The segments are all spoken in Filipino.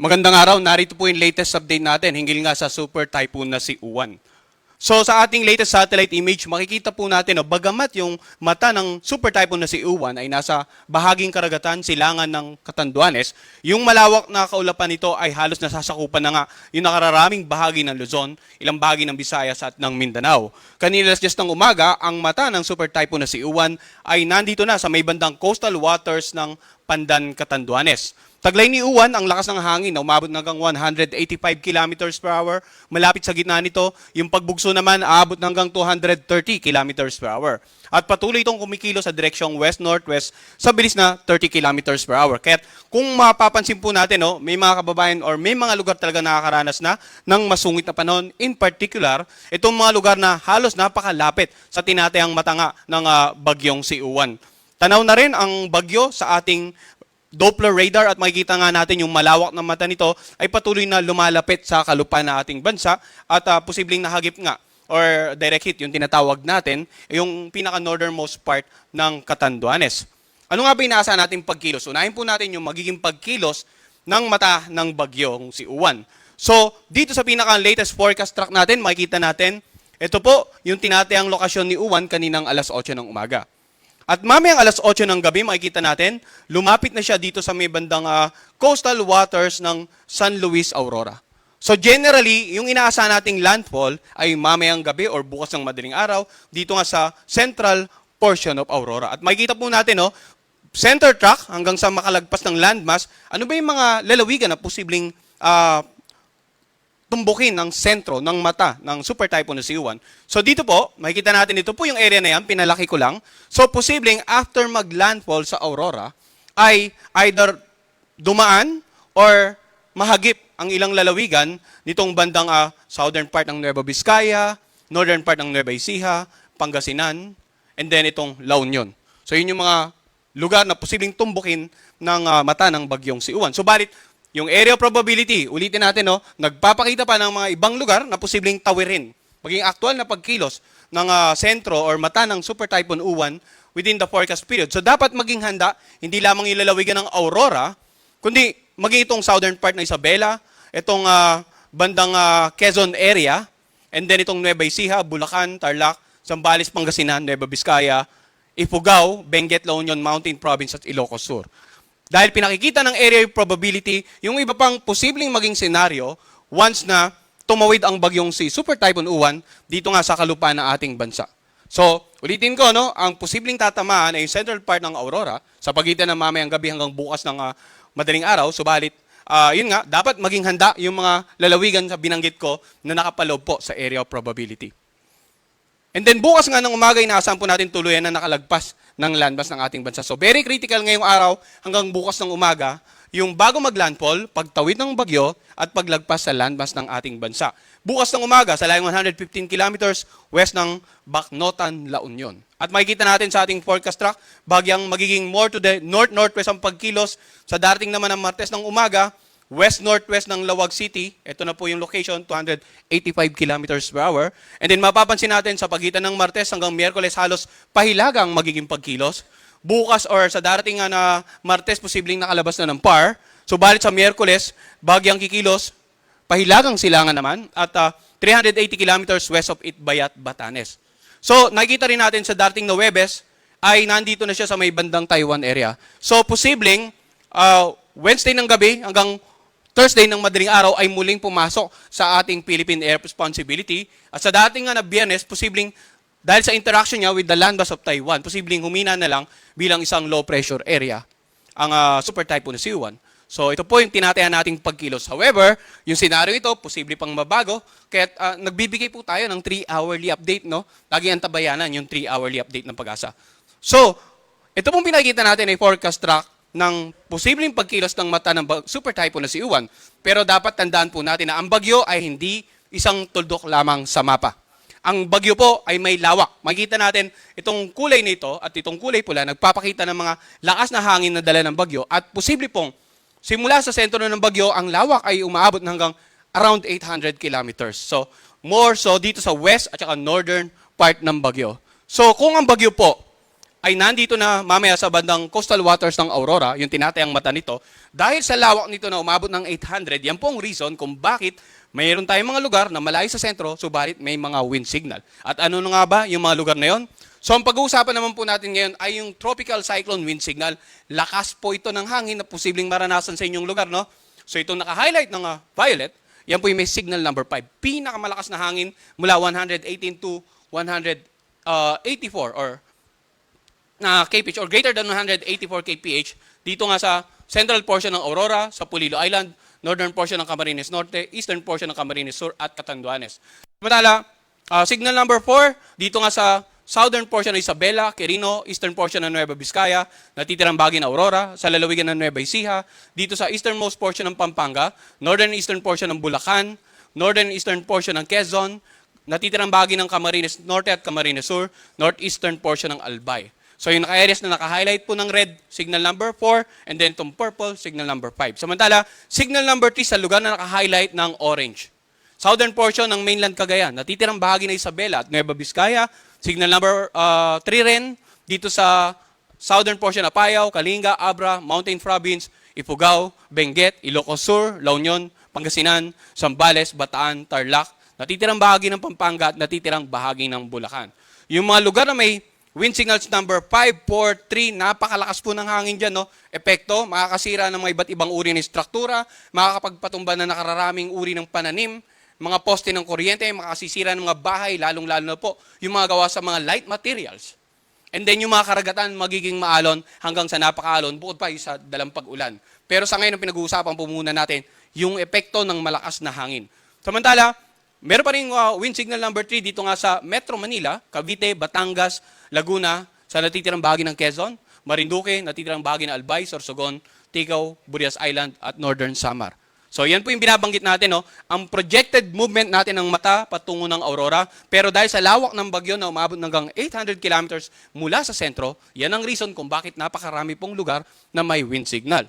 Magandang araw, narito po yung latest update natin hinggil nga sa super typhoon na si Uwan. So sa ating latest satellite image, makikita po natin no, bagamat yung mata ng super typhoon na si Uwan ay nasa bahaging karagatan, silangan ng Catanduanes, yung malawak na kaulapan nito ay halos nasasakupan na nga yung nakararaming bahagi ng Luzon, ilang bahagi ng Visayas at ng Mindanao. Kanina just ng umaga, ang mata ng super typhoon na si Uwan ay nandito na sa may bandang coastal waters ng Pandan, Catanduanes. Taglay ni Uwan, ang lakas ng hangin na umabot hanggang 185 kilometers per hour. Malapit sa gitna nito, yung pagbugso naman aabot hanggang 230 kilometers per hour. At patuloy itong kumikilo sa direksyong west-northwest sa bilis na 30 kilometers per hour. Kaya kung mapapansin po natin, no, may mga kababayan or may mga lugar talaga nakakaranas na ng masungit na panahon. In particular, itong mga lugar na halos napakalapit sa tinatayang matanga ng ah, bagyong si Uwan. Tanaw na rin ang bagyo sa ating Doppler radar at makikita nga natin yung malawak na mata nito ay patuloy na lumalapit sa kalupaan ng ating bansa at ah, posibleng nahagip nga or direct hit yung tinatawag natin yung pinaka northernmost part ng Catanduanes. Ano nga ba inaasahan natin pagkilos? Unahin po natin yung magiging pagkilos ng mata ng bagyong si Uwan. So, dito sa pinaka latest forecast track natin, makikita natin, ito po yung tinatayang lokasyon ni Uwan kaninang alas 8 ng umaga. At mamayang alas 8 ng gabi, makikita natin, lumapit na siya dito sa may bandang ah, coastal waters ng San Luis Aurora. So generally, yung inaasahan nating landfall ay mamayang gabi or bukas ng madaling araw dito nga sa central portion of Aurora. At makikita po natin, no, center track hanggang sa makalagpas ng landmass, ano ba yung mga lalawigan na posibleng ah, tumbukin ng sentro ng mata ng super typhoon na si Uwan. So dito po, makikita natin ito po yung area na yan, pinalaki ko lang. So posibleng after mag-landfall sa Aurora, ay either dumaan or mahagip ang ilang lalawigan nitong bandang ah, southern part ng Nueva Vizcaya, northern part ng Nueva Ecija, Pangasinan, and then itong La Union. So yun yung mga lugar na posibleng tumbukin ng ah, mata ng bagyong si Uwan. So balit, yung area probability, ulitin natin, no, nagpapakita pa ng mga ibang lugar na posibleng tawirin. Maging actual na pagkilos ng ah, sentro or mata ng Super Typhoon Uwan within the forecast period. So dapat maging handa, hindi lamang ilalalawigan ng Aurora, kundi maging itong southern part ng Isabela, itong ah, bandang ah, Quezon area, and then itong Nueva Ecija, Bulacan, Tarlac, Zambales, Pangasinan, Nueva Vizcaya, Ifugao, Benguet, La Union, Mountain Province at Ilocos Sur. Dahil pinakikita ng area probability, yung iba pang posibleng maging senaryo once na tumawid ang bagyong si Super Typhoon Uwan dito nga sa kalupaan ng ating bansa. So, ulitin ko, no, ang posibleng tatamaan ay central part ng Aurora sa pagitan ng mamayang gabi hanggang bukas ng ah, madaling araw. Subalit, ah, yun nga, dapat maging handa yung mga lalawigan sa binanggit ko na nakapaloob po sa area of probability. And then bukas nga ng umaga, inaasahan po natin tuluyan na nakalagpas ng landmass ng ating bansa. So very critical ngayong araw hanggang bukas ng umaga, yung bago maglandfall, pagtawid ng bagyo, at paglagpas sa landmass ng ating bansa. Bukas ng umaga, sa layong 115 kilometers west ng Bacnotan, La Union. At makikita natin sa ating forecast track, bagyang magiging more to the north-northwest ang pagkilos. Sa darating naman ng Martes ng umaga, west-northwest ng Lawag City. Ito na po yung location, 285 kilometers per hour. And then mapapansin natin sa pagitan ng Martes hanggang Miyerkules halos pahilagang magiging pagkilos. Bukas or sa darating nga na Martes, posibleng nakalabas na ng par. So balit sa Miyerkules, bagyang kikilos, pahilagang silangan naman at ah, 380 kilometers west of Itbayat, Batanes. So nakikita rin natin sa darating na Webes ay nandito na siya sa may bandang Taiwan area. So posibleng ah, Wednesday ng gabi hanggang Thursday ng madaling araw ay muling pumasok sa ating Philippine Air Responsibility. At sa dating nga na biyernes, posibleng dahil sa interaction niya with the landmass of Taiwan, posibleng humina na lang bilang isang low pressure area ang ah, super typhoon na Siwan. So ito po yung tinatayan nating pagkilos. However, yung senaryo ito, posible pang mabago. Kaya ah, nagbibigay po tayo ng 3-hourly update. No? Lagi ang tabayanan yung 3-hourly update ng pag-asa. So, ito pong pinakita natin ay forecast track ng posibleng pagkilos ng mata ng super typhoon na si Uwan. Pero dapat tandaan po natin na ang bagyo ay hindi isang tuldok lamang sa mapa. Ang bagyo po ay may lawak. Makikita natin itong kulay nito at itong kulay pula nagpapakita ng mga lakas na hangin na dala ng bagyo at posible pong simula sa sentro ng bagyo, ang lawak ay umaabot hanggang around 800 kilometers. So, more so dito sa west at saka northern part ng bagyo. So, kung ang bagyo po ay nandito na mamaya sa bandang coastal waters ng Aurora, yung tinatayang mata nito, dahil sa lawak nito na umabot ng 800, yan po ang reason kung bakit mayroon tayong mga lugar na malayo sa sentro, subalit may mga wind signal. At ano na nga ba yung mga lugar na yon? So ang pag-uusapan naman po natin ngayon ay yung tropical cyclone wind signal. Lakas po ito ng hangin na posibleng maranasan sa inyong lugar, no? So itong naka-highlight ng ah, violet, yan po yung may signal number 5. Pinakamalakas na hangin mula 118 to 184 or na kph or greater than 184 kph dito nga sa central portion ng Aurora, sa Pulilo Island, northern portion ng Camarines Norte, eastern portion ng Camarines Sur at Catanduanes. Samantala, ah, signal number 4 dito nga sa southern portion ng Isabela, Quirino, eastern portion ng Nueva Vizcaya, natitirang bahagi ng Aurora, sa lalawigan ng Nueva Ecija, dito sa easternmost portion ng Pampanga, northern eastern portion ng Bulacan, northern eastern portion ng Quezon, natitirang bahagi ng Camarines Norte at Camarines Sur, northeastern portion ng Albay. So yung naka-areas na naka-highlight po ng red, signal number 4, and then itong purple, signal number 5. Samantala, signal number 3 sa lugar na naka-highlight ng orange. Southern portion ng mainland Cagayan, natitirang bahagi ng Isabela at Nueva Vizcaya, signal number 3 rin dito sa southern portion ng Apayao, Kalinga, Abra, Mountain Province, Ifugao, Benguet, Ilocos Sur, La Union, Pangasinan, Zambales, Bataan, Tarlac, natitirang bahagi ng Pampanga at natitirang bahagi ng Bulacan. Yung mga lugar na may wind signals number 5, 4, 3, napakalakas po ng hangin dyan, no? Epekto, makakasira ng mga iba't ibang uri ng struktura, makakapagpatumba na nakararaming uri ng pananim, mga poste ng kuryente, makasisira ng mga bahay, lalong-lalo na po yung mga gawa sa mga light materials. And then yung mga karagatan magiging maalon hanggang sa napakaalon, bukod pa yung sa dalampag ulan. Pero sa ngayon, ang pinag-uusapan po muna natin, yung epekto ng malakas na hangin. Samantala, meron pa rin uh, wind signal number 3 dito nga sa Metro Manila, Cavite, Batangas, Laguna, sa natitirang bahagi ng Quezon, Marinduque, natitirang bahagi ng Albay, Sorsogon, Ticao, Burias Island, at Northern Samar. So yan po yung binabanggit natin, no? ang projected movement natin ng mata patungo ng Aurora. Pero dahil sa lawak ng bagyo na umabot hanggang 800 kilometers mula sa sentro, yan ang reason kung bakit napakarami pong lugar na may wind signal.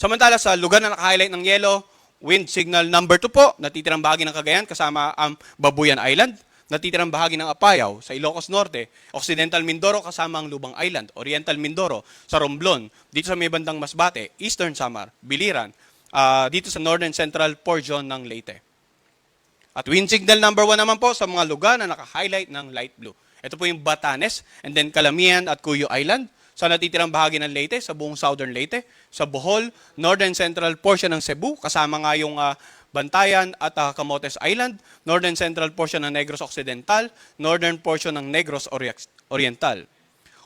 Samantala sa lugar na naka-highlight ng yellow, wind signal number 2 po, natitirang bahagi ng Cagayan kasama ang Babuyan Island, natitirang bahagi ng Apayao sa Ilocos Norte, Occidental Mindoro kasama ang Lubang Island, Oriental Mindoro sa Romblon, dito sa may bandang Masbate, Eastern Samar, Biliran, ah, dito sa Northern Central portion ng Leyte. At wind signal number 1 naman po sa mga lugar na naka-highlight ng light blue. Ito po yung Batanes, and then Calamian at Cuyo Island, sa natitirang bahagi ng Leyte, sa buong southern Leyte, sa Bohol, northern central portion ng Cebu, kasama nga yung ah, Bantayan at ah, Camotes Island, northern central portion ng Negros Occidental, northern portion ng Negros Ori- Oriental.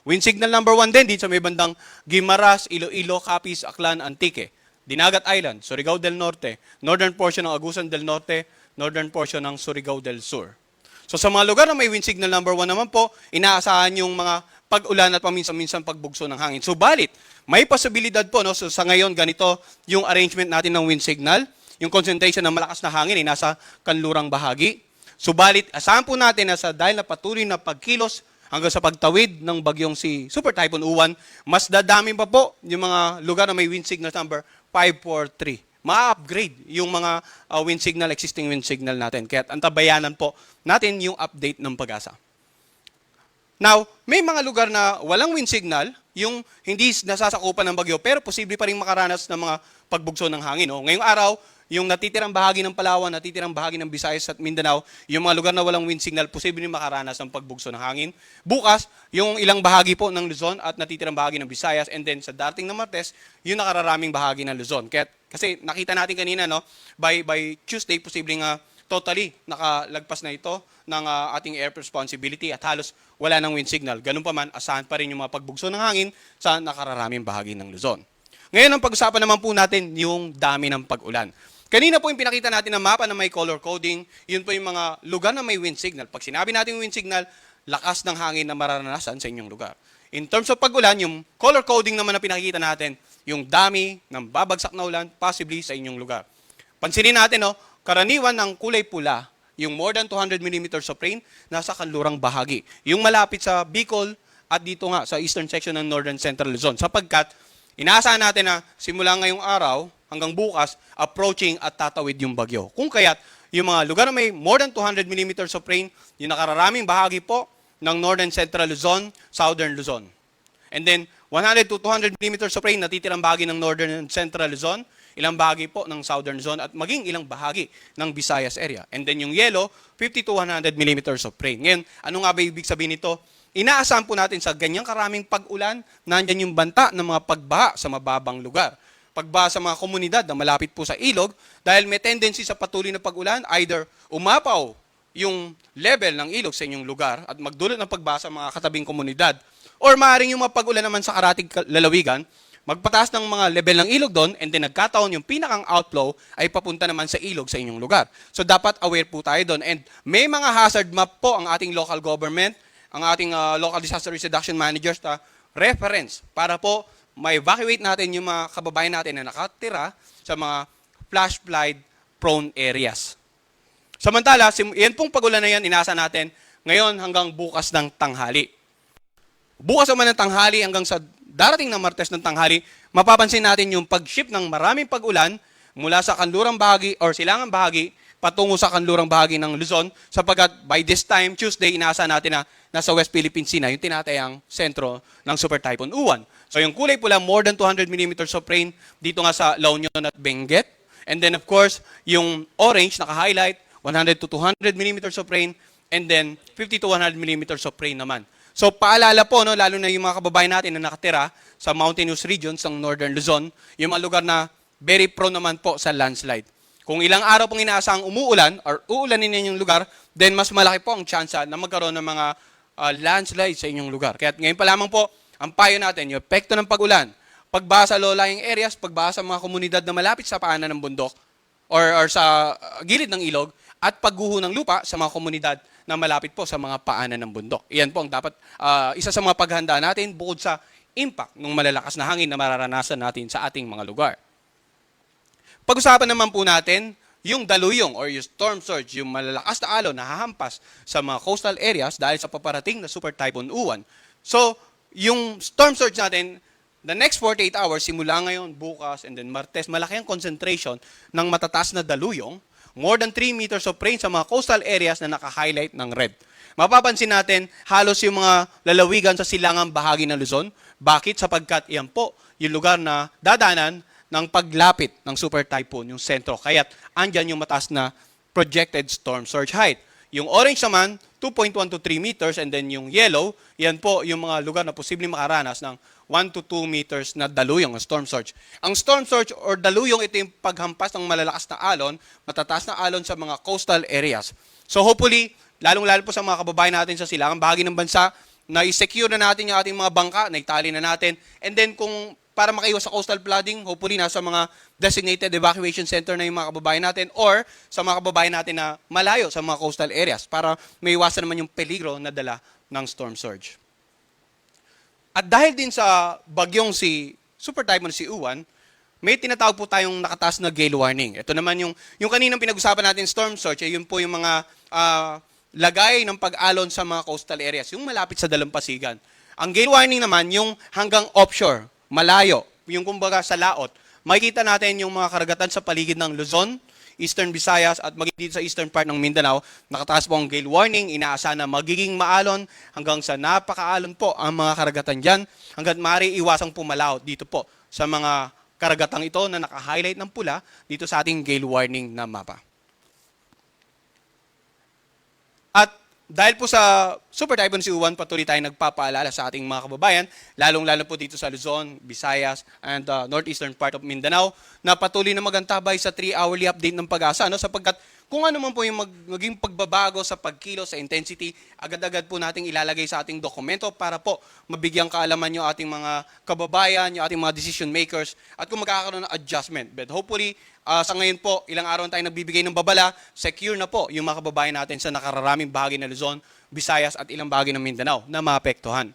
Wind signal number 1 din dito sa may bandang Guimaras, Iloilo, Capiz, Aklan, Antique. Dinagat Island, Surigao del Norte, northern portion ng Agusan del Norte, northern portion ng Surigao del Sur. So sa mga lugar na may wind signal number 1 naman po, inaasahan yung mga pag-ulan at paminsan-minsan pagbugso ng hangin. Subalit, may posibilidad po, no? so sa ngayon ganito yung arrangement natin ng wind signal, yung concentration ng malakas na hangin ay nasa kanlurang bahagi. Subalit, asahan po natin na sa dahil na patuloy na pagkilos hanggang sa pagtawid ng bagyong si Super Typhoon Uwan, mas dadami pa po yung mga lugar na may wind signal number 543. Ma-upgrade yung mga uh, wind signal, existing wind signal natin. Kaya antabayanan po natin yung update ng pag-asa. Now, may mga lugar na walang wind signal, yung hindi nasasakupan ng bagyo, pero posible pa rin makaranas ng mga pagbugso ng hangin. No? Ngayong araw, yung natitirang bahagi ng Palawan, natitirang bahagi ng Visayas at Mindanao, yung mga lugar na walang wind signal, posible rin makaranas ng pagbugso ng hangin. Bukas, yung ilang bahagi po ng Luzon at natitirang bahagi ng Visayas, and then sa dating na Martes, yung nakararaming bahagi ng Luzon. Kaya, kasi nakita natin kanina, no, by, by Tuesday, posibleng nga totally nakalagpas na ito ng ah, ating air responsibility at halos wala ng wind signal. Ganun pa man, asahan pa rin yung mga pagbugso ng hangin sa nakararaming bahagi ng Luzon. Ngayon, ang pag-usapan naman po natin yung dami ng pag-ulan. Kanina po yung pinakita natin na mapa na may color coding, yun po yung mga lugar na may wind signal. Pag sinabi natin wind signal, lakas ng hangin na mararanasan sa inyong lugar. In terms of pag-ulan, yung color coding naman na pinakita natin, yung dami ng babagsak na ulan, possibly sa inyong lugar. Pansinin natin, no, karaniwan ng kulay pula, yung more than 200 millimeters of rain, nasa kanlurang bahagi. Yung malapit sa Bicol at dito nga sa eastern section ng Northern Central Luzon. Sapagkat, inaasahan natin na simula ngayong araw hanggang bukas, approaching at tatawid yung bagyo. Kung kaya't, yung mga lugar na may more than 200 millimeters of rain, yung nakararaming bahagi po ng Northern Central Luzon, Southern Luzon. And then, 100 to 200 millimeters of rain natitirang bahagi ng Northern and Central Luzon, ilang bahagi po ng Southern Luzon, at maging ilang bahagi ng Visayas area. And then yung yellow, 50 to 100 millimeters of rain. Ngayon, ano nga ba ibig sabihin nito? Inaasahan po natin sa ganyang karaming pag-ulan, nandyan yung banta ng mga pagbaha sa mababang lugar. Pagbaha sa mga komunidad na malapit po sa ilog, dahil may tendency sa patuloy na pag-ulan, either umapaw yung level ng ilog sa inyong lugar at magdulot ng pagbaha sa mga katabing komunidad, or maaaring yung mga pag-ulan naman sa karating ka- lalawigan, magpataas ng mga level ng ilog doon, and then nagkataon yung pinakang outflow ay papunta naman sa ilog sa inyong lugar. So dapat aware po tayo doon. And may mga hazard map po ang ating local government, ang ating uh, local disaster risk reduction managers na reference para po ma-evacuate natin yung mga kababayan natin na nakatira sa mga flash flood prone areas. Samantala, yan pong pagulan na yan, inasa natin ngayon hanggang bukas ng tanghali. Bukas naman ng tanghali hanggang sa darating na Martes ng tanghali, mapapansin natin yung pag-ship ng maraming pag-ulan mula sa kanlurang bahagi or silangang bahagi patungo sa kanlurang bahagi ng Luzon sapagkat by this time, Tuesday, inaasa natin na nasa West Philippine Sea na yung tinatayang sentro ng Super Typhoon Uwan. So yung kulay pula, more than 200 millimeters of rain dito nga sa La Union at Benguet. And then of course, yung orange naka-highlight, 100 to 200 millimeters of rain, and then 50 to 100 millimeters of rain naman. So paalala po, no, lalo na yung mga kababayan natin na nakatira sa mountainous regions ng Northern Luzon, yung mga lugar na very prone naman po sa landslide. Kung ilang araw pong inaasahang umuulan or uulanin ninyong lugar, then mas malaki po ang tsansa na magkaroon ng mga uh, landslide sa inyong lugar. Kaya ngayon pa lamang po, ang payo natin, yung epekto ng pag-ulan, pagbaha sa low-lying areas, pagbaha sa mga komunidad na malapit sa paanan ng bundok, or, or sa gilid ng ilog, at pagguho ng lupa sa mga komunidad na malapit po sa mga paanan ng bundok. Iyan po ang dapat, uh, isa sa mga paghanda natin bukod sa impact ng malalakas na hangin na mararanasan natin sa ating mga lugar. Pag-usapan naman po natin yung daluyong or yung storm surge, yung malalakas na alon na hahampas sa mga coastal areas dahil sa paparating na Super Typhoon Uwan. So, yung storm surge natin, the next 48 hours, simula ngayon, bukas, and then Martes, malaki ang concentration ng matataas na daluyong, more than 3 meters of rain sa mga coastal areas na naka-highlight ng red. Mapapansin natin, halos yung mga lalawigan sa silangang bahagi ng Luzon. Bakit? Sapagkat iyan po yung lugar na dadanan ng paglapit ng super typhoon, yung sentro. Kaya andyan yung mataas na projected storm surge height. Yung orange naman, 2.1 to 3 meters, and then yung yellow, yan po yung mga lugar na posibleng makaranas ng 1 to 2 meters na daluyong, storm surge. Ang storm surge or daluyong, ito yung paghampas ng malalakas na alon, matataas na alon sa mga coastal areas. So hopefully, lalong-lalo po sa mga kababayan natin sa silangan, bahagi ng bansa, na i-secure na natin yung ating mga bangka, na itali na natin. And then kung para makaiwas sa coastal flooding, hopefully nasa mga designated evacuation center na yung mga kababayan natin or sa mga kababayan natin na malayo sa mga coastal areas para may iwasan naman yung peligro na dala ng storm surge. At dahil din sa bagyong si Super Typhoon si Uwan, may tinatawag po tayong nakataas na gale warning. Ito naman yung, yung kaninang pinag-usapan natin storm surge, eh, yun po yung mga ah, lagay ng pag-alon sa mga coastal areas, yung malapit sa dalampasigan. Ang gale warning naman, yung hanggang offshore, malayo, yung kumbaga sa laot, makikita natin yung mga karagatan sa paligid ng Luzon, Eastern Visayas at maging dito sa eastern part ng Mindanao, nakataas po ang gale warning, inaasahan na magiging maalon hanggang sa napakaalon po ang mga karagatan dyan, hanggang maaari iwasang pumalaot dito po sa mga karagatang ito na naka-highlight ng pula dito sa ating gale warning na mapa. At dahil po sa Super Typhoon si Uwan, patuloy tayong nagpapaalala sa ating mga kababayan, lalong-lalo po dito sa Luzon, Visayas, and uh, northeastern part of Mindanao, na patuloy na magantabay sa 3-hourly update ng pag-asa. No? Sapagkat kung ano man po yung mag, maging pagbabago sa pagkilo, sa intensity, agad-agad po nating ilalagay sa ating dokumento para po mabigyan kaalaman yung ating mga kababayan, yung ating mga decision makers, at kung magkakaroon ng adjustment. But hopefully, uh, sa ngayon po, ilang araw na tayo nagbibigay ng babala, secure na po yung mga kababayan natin sa nakararaming bahagi ng Luzon, Visayas at ilang bahagi ng Mindanao na maapektuhan.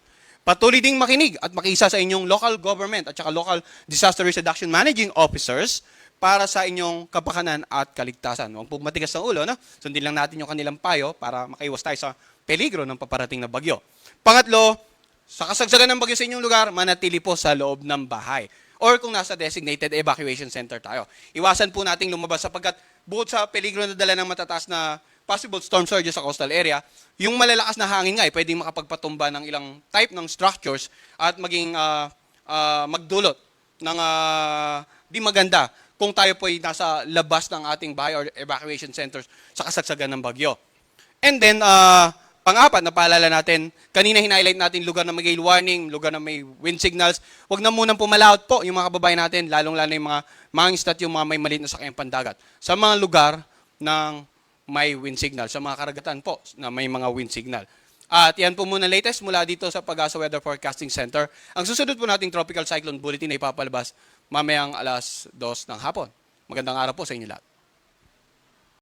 Patuloy ding makinig at makisa sa inyong local government at saka local disaster risk reduction managing officers para sa inyong kapakanan at kaligtasan. Huwag po matigas ng ulo, no? Sundin lang natin yung kanilang payo para makaiwas tayo sa peligro ng paparating na bagyo. Pangatlo, sa kasagsagan ng bagyo sa inyong lugar, manatili po sa loob ng bahay. Or kung nasa designated evacuation center tayo. Iwasan po nating lumabas sapagkat bukod sa peligro na dala ng matataas na possible storm surges sa coastal area, yung malalakas na hangin nga ay pwedeng makapagpatumba ng ilang type ng structures at maging ah, ah, magdulot ng ah, di maganda kung tayo po ay nasa labas ng ating bahay or evacuation centers sa kasagsagan ng bagyo. And then, uh, pang-apat, napaalala natin, kanina hinighlight natin lugar na may gale warning, lugar na may wind signals. Huwag na munang pumalaot po yung mga kababayan natin, lalong-lalo yung mga mangingisda at yung mga may maliit na sakyang pandagat. Sa mga lugar ng may wind signal, sa mga karagatan po na may mga wind signal. At yan po muna latest mula dito sa Pag-asa Weather Forecasting Center. Ang susunod po nating Tropical Cyclone Bulletin ay papalabas mamayang alas 2 ng hapon. Magandang araw po sa inyo lahat.